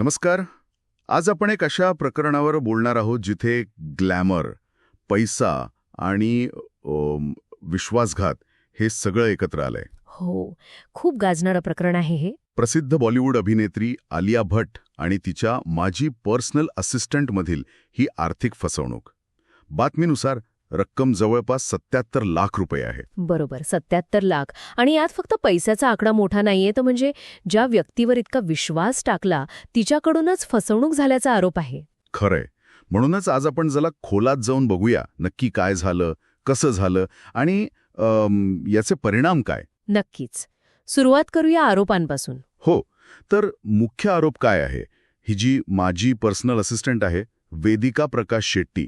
नमस्कार. आज आपण एक अशा प्रकरणावर बोलणार आहोत जिथे ग्लॅमर पैसा आणि विश्वासघात हे सगळं एकत्र आलंय. हो खूप गाजणारं प्रकरण आहे हे. प्रसिद्ध बॉलिवूड अभिनेत्री आलिया भट्ट आणि तिच्या माजी पर्सनल असिस्टंटमधील ही आर्थिक फसवणूक. बातमीनुसार रक्कम जवळपास सत्याहत्तर लाख रुपये आहे. बरोबर सत्याहत्तर लाख. आणि यात फक्त पैशाचा आकडा मोठा नाहीये तर म्हणजे ज्या व्यक्तीवर इतका विश्वास टाकला तिच्याकडूनच फसवणूक झाल्याचा आरोप आहे. खरंय. म्हणूनच आज आपण जरा खोलात जाऊन बघूया नक्की काय झालं कसं झालं आणि याचे परिणाम काय? नक्कीच. सुरुवात करूया आरोपांपासून. हो. तर मुख्य आरोप काय आहे? ही जी माजी पर्सनल असिस्टंट आहे वेदिका प्रकाश शेट्टी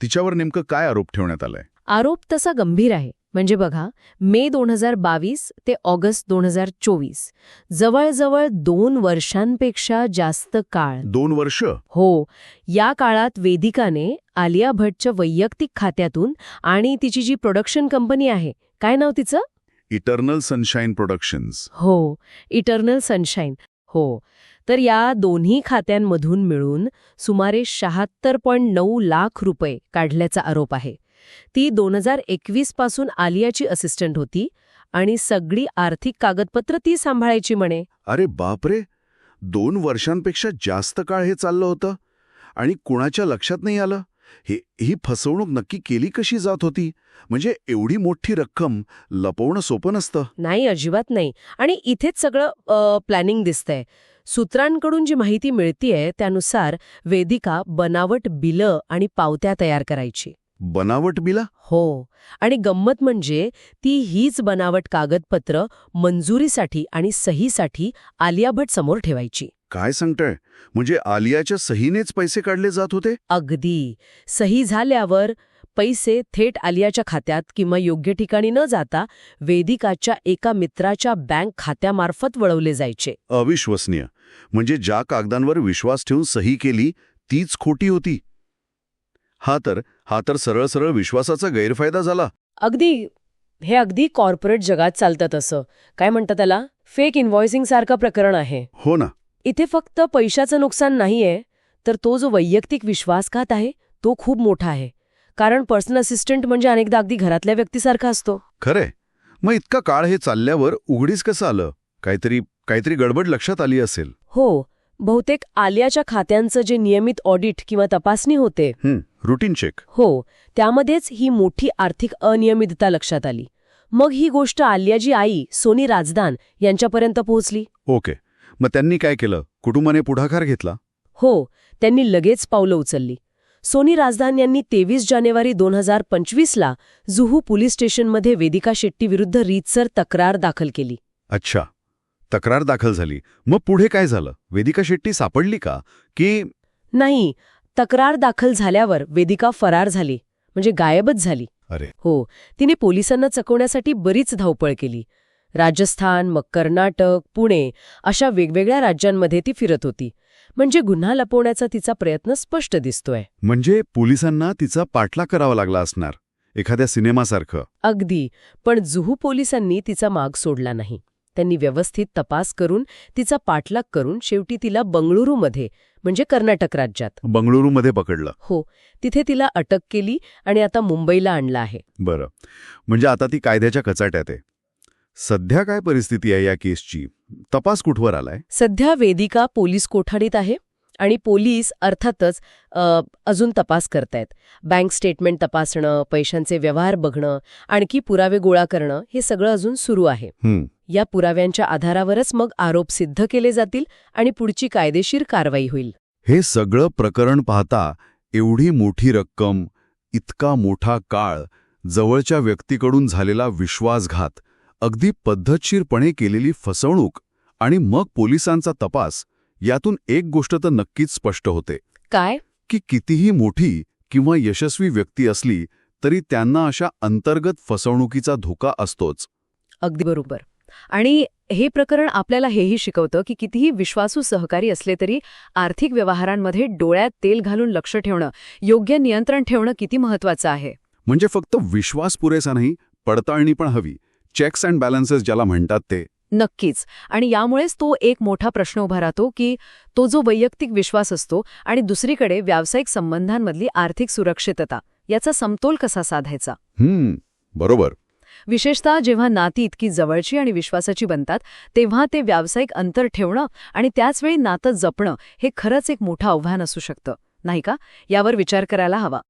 तिच्यावर नेमकं काय आरोप ठेवण्यात आलाय? आरोप तसा गंभीर आहे. म्हणजे बघा मे दोन हजार बावीस ते ऑगस्ट दोन हजार चोवीस जवळजवळ दोन वर्षांपेक्षा जास्त काळ. दोन वर्ष? हो. या काळात वेदिकाने आलिया भट्टच्या वैयक्तिक खात्यातून आणि तिची जी प्रोडक्शन कंपनी आहे काय नाव तिचं? इटर्नल सनशाईन प्रोडक्शन्स हो. Eternal sunshine. हो. तर या दोन्ही खात्यांमधून मिळून सुमारे शहात्तर पॉईंट नऊ लाख रुपये काढल्याचा आरोप आहे. ती दोन हजार एकवीसपासून आलियाची असिस्टंट होती आणि सगळी आर्थिक कागदपत्र ती सांभाळायची म्हणे. अरे बापरे! दोन वर्षांपेक्षा जास्त काळ हे चाललं होतं आणि कुणाच्या लक्षात नाही आलं? हे ही फसवणूक नक्की केली कशी जात होती? म्हणजे एवढी मोठी रक्कम लपवणं सोपं नसतं. नाही अजिबात नाही. आणि इथेच सगळं प्लॅनिंग दिसतंय. सूत्रांकडून जी माहिती मिळतीये त्यानुसार वेदिका बनावट बिलं आणि पावत्या तयार करायची. बनावट बिला? हो. आणि गंमत म्हणजे ती हीच बनावट कागदपत्र मंजुरीसाठी आणि सहीसाठी आलिया भट समोर ठेवायची. काय सांगताय? म्हणजे आलियाच्या सहीनेच पैसे काढले जात होते? अगदी. सही झाल्यावर पैसे थेट आलियाच्या खात्यात किंवा योग्य ठिकाणी न जाता वेदिकाच्या एका मित्राच्या बँक खात्यामार्फत वळवले जायचे. अविश्वसनीय. म्हणजे ज्या कागदांवर विश्वास ठेवून सही केली तीच खोटी होती. हा तर हा तर सरळ सरळ विश्वासाचा गैरफायदा झाला. अगदी. हे अगदी कॉर्पोरेट जगात चालतं असं काय म्हणतात त्याला? फेक इन्व्हॉइसिंग सारखं प्रकरण आहे. हो ना. इथे फक्त पैशाचं नुकसान नाहीये तर तो जो वैयक्तिक विश्वासघात आहे तो खूप मोठा आहे. कारण पर्सनल असिस्टंट म्हणजे अनेकदा अगदी घरातल्या व्यक्तीसारखा असतो. खरे मग इतका काळ हे चालल्यावर उघडीस कसं आलं? काहीतरी काहीतरी गडबड लक्षात आली असेल. हो. बहुतेक आलियाच्या खात्यांचं जे नियमित ऑडिट किंवा तपासणी होते हं, रुटीन चेक हो त्यामध्येच ही मोठी आर्थिक अनियमितता लक्षात आली. मग ही गोष्ट आलियाची आई सोनी राजदान यांच्यापर्यंत पोहोचली. ओके. मग त्यांनी काय केलं? कुटुंबाने पुढाकार घेतला? हो त्यांनी लगेच पावलं उचलली. सोनी राजदान यांनी तेवीस जानेवारी दोन हजार पंचवीसला जुहू पोलीस स्टेशनमध्ये वेदिका शेट्टी विरुद्ध रीतसर तक्रार दाखल केली. अच्छा. तक्रार दाखल झाली. मग पुढे काय झालं? वेदिका शेट्टी सापडली का? की नाही तक्रार दाखल झाल्यावर वेदिका फरार झाली. म्हणजे गायबच झाली. अरे. हो तिने पोलिसांना चकवण्यासाठी बरीच धावपळ केली. राजस्थान मग कर्नाटक पुणे अशा वेगवेगळ्या राज्यांमध्ये ती फिरत होती. म्हणजे गुन्हा लपवण्याचा तिचा प्रयत्न स्पष्ट दिसतोय. म्हणजे पोलिसांना तिचा पाठलाग करावा लागला असणार एखाद्या सिनेमासारखं. अगदी पण जुहू पोलिसांनी तिचा माग सोडला नाही. त्यांनी व्यवस्थित तपास करून तिचा पाठलाग करून शेवटी तिला बंगळुरूमध्ये म्हणजे कर्नाटक राज्यात. बंगळुरूमध्ये पकडलं. हो तिथे तिला अटक केली आणि आता मुंबईला आणलं आहे. बरं. म्हणजे आता ती कायद्याच्या कचाट्यात आहे. सध्या काय परिस्थिती आहे या केसची? तपास कुठवर आलाय? सध्या वेदिका पोलीस कोठाडीत आहे आणि पोलीस अर्थातच अजून तपास करतायत. बँक स्टेटमेंट तपासणं पैशांचे व्यवहार बघणं आणखी पुरावे गोळा करणं हे सगळं अजून सुरू आहे. या पुराव्यांच्या आधारावरच मग आरोप सिद्ध केले जातील आणि पुढची कायदेशीर कारवाई होईल. हे सगळं प्रकरण पाहता एवढी मोठी रक्कम इतका मोठा काळ जवळच्या व्यक्तीकडून झालेला विश्वासघात अगदी पद्धतशीरपणे केलेली फसवणूक आणि मग पोलिसांचा तपास यातून एक गोष्ट तर नक्कीच स्पष्ट होते. काय? की कितीही मोठी किंवा यशस्वी व्यक्ती असली तरी त्यांना अशा अंतर्गत फसवणुकीचा धोका असतोच. अगदी बरोबर. आणि हे प्रकरण आपल्याला हेही शिकवतं की कितीही विश्वासू सहकारी असले तरी आर्थिक व्यवहारांमध्ये डोळ्यात तेल घालून लक्ष ठेवणं योग्य नियंत्रण ठेवणं किती महत्वाचं आहे? म्हणजे फक्त विश्वास पुरेसा नाही पडताळणी पण हवी. चेक्स अँड बॅलन्सेस ज्याला म्हणतात ते. नक्कीच. आणि यामुळेच तो एक मोठा प्रश्न उभा राहतो की तो जो वैयक्तिक विश्वास असतो आणि दुसरीकडे व्यावसायिक संबंधांमधली आर्थिक सुरक्षितता याचा समतोल कसा साधायचा? बरोबर. विशेषतः जेव्हा नाती इतकी जवळची आणि विश्वासाची बनतात तेव्हा ते व्यावसायिक अंतर ठेवणं आणि त्याचवेळी नातं जपणं हे खरंच एक मोठं आव्हान असू शकतं नाही का? यावर विचार करायला हवा.